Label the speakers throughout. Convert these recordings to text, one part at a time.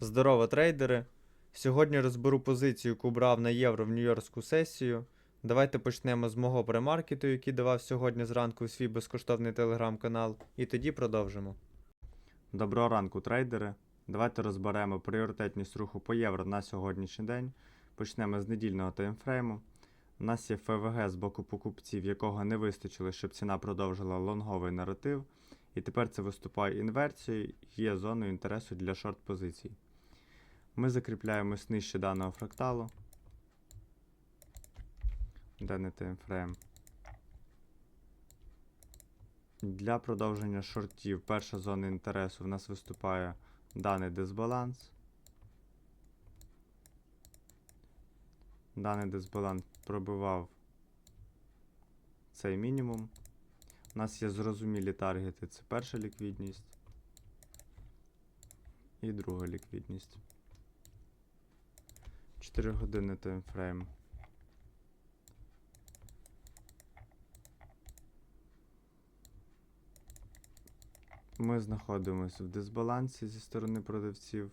Speaker 1: Здорово, трейдери! Сьогодні розберу позицію, яку брав на євро в Нью-Йоркську сесію. Давайте почнемо з мого премаркету, який давав сьогодні зранку у свій безкоштовний телеграм-канал, і тоді продовжимо. Доброго ранку, трейдери! Давайте розберемо пріоритетність руху по євро на сьогоднішній день. Почнемо з недільного таймфрейму. У нас є ФВГ з боку покупців, якого не вистачило, щоб ціна продовжила лонговий наратив. І тепер це виступає інверсією є зоною інтересу для шорт позицій. Ми закріпляємось нижче даного фракталу. Даний таймфрейм. Для продовження шортів перша зона інтересу в нас виступає даний дисбаланс. Даний дисбаланс пробивав цей мінімум. У нас є зрозумілі таргети. Це перша ліквідність і друга ліквідність. 4 години таймфрейм. Ми знаходимося в дисбалансі зі сторони продавців.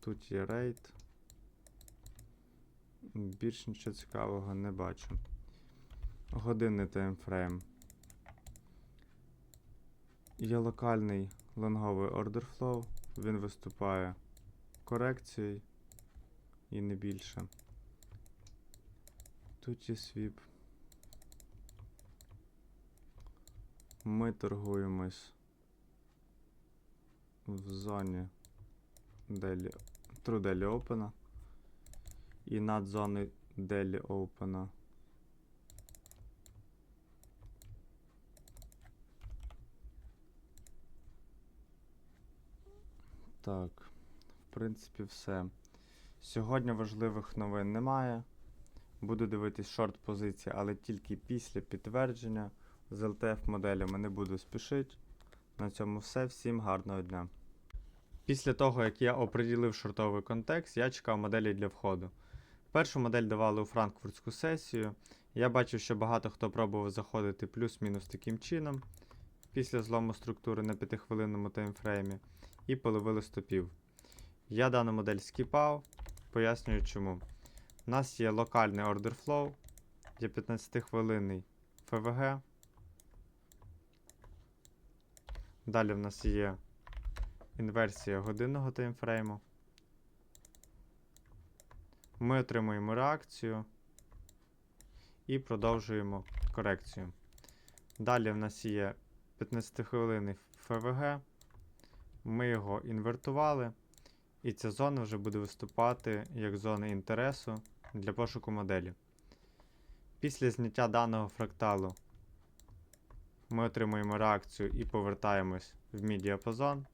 Speaker 1: Тут є рейд. Більш нічого цікавого не бачу. Годинний таймфрейм. Є локальний лонговий flow. Він виступає корекцією і не більше. Тут є свіп. Ми торгуємось в зоні True Daily Open і над зоною Daily Open. Так, в принципі, все. Сьогодні важливих новин немає. Буду дивитись шорт позиції, але тільки після підтвердження. З LTF моделями не буду спішити. На цьому все. Всім гарного дня. Після того, як я оприділив шортовий контекст, я чекав моделі для входу. Першу модель давали у франкфуртську сесію. Я бачив, що багато хто пробував заходити плюс-мінус таким чином після злому структури на 5-хвилинному таймфреймі і половили стопів. Я дану модель скіпав, пояснюю чому. У нас є локальний order flow, є 15-хвилинний ФВГ. Далі в нас є інверсія годинного таймфрейму. Ми отримуємо реакцію і продовжуємо корекцію. Далі в нас є 15-хвилинний ФВГ. Ми його інвертували, і ця зона вже буде виступати як зона інтересу для пошуку моделі. Після зняття даного фракталу ми отримуємо реакцію і повертаємось в мій-діапазон.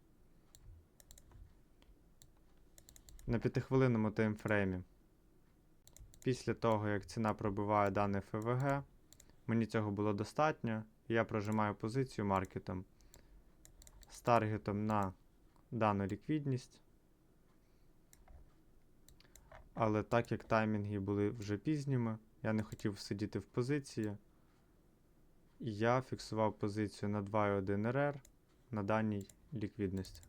Speaker 1: На 5-хвилинному таймфреймі. Після того, як ціна пробиває дане ФВГ, мені цього було достатньо, я прожимаю позицію маркетом з таргетом на дану ліквідність. Але так як таймінги були вже пізніми, я не хотів сидіти в позиції. Я фіксував позицію на 2,1 РР на даній ліквідності.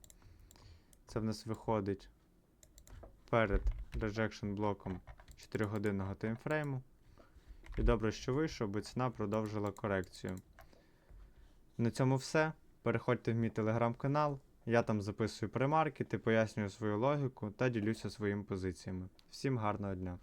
Speaker 1: Це в нас виходить перед rejection блоком 4-годинного таймфрейму. І добре, що вийшов, бо ціна продовжила корекцію. На цьому все. Переходьте в мій телеграм-канал. Я там записую премаркети, пояснюю свою логіку та ділюся своїми позиціями. Всім гарного дня!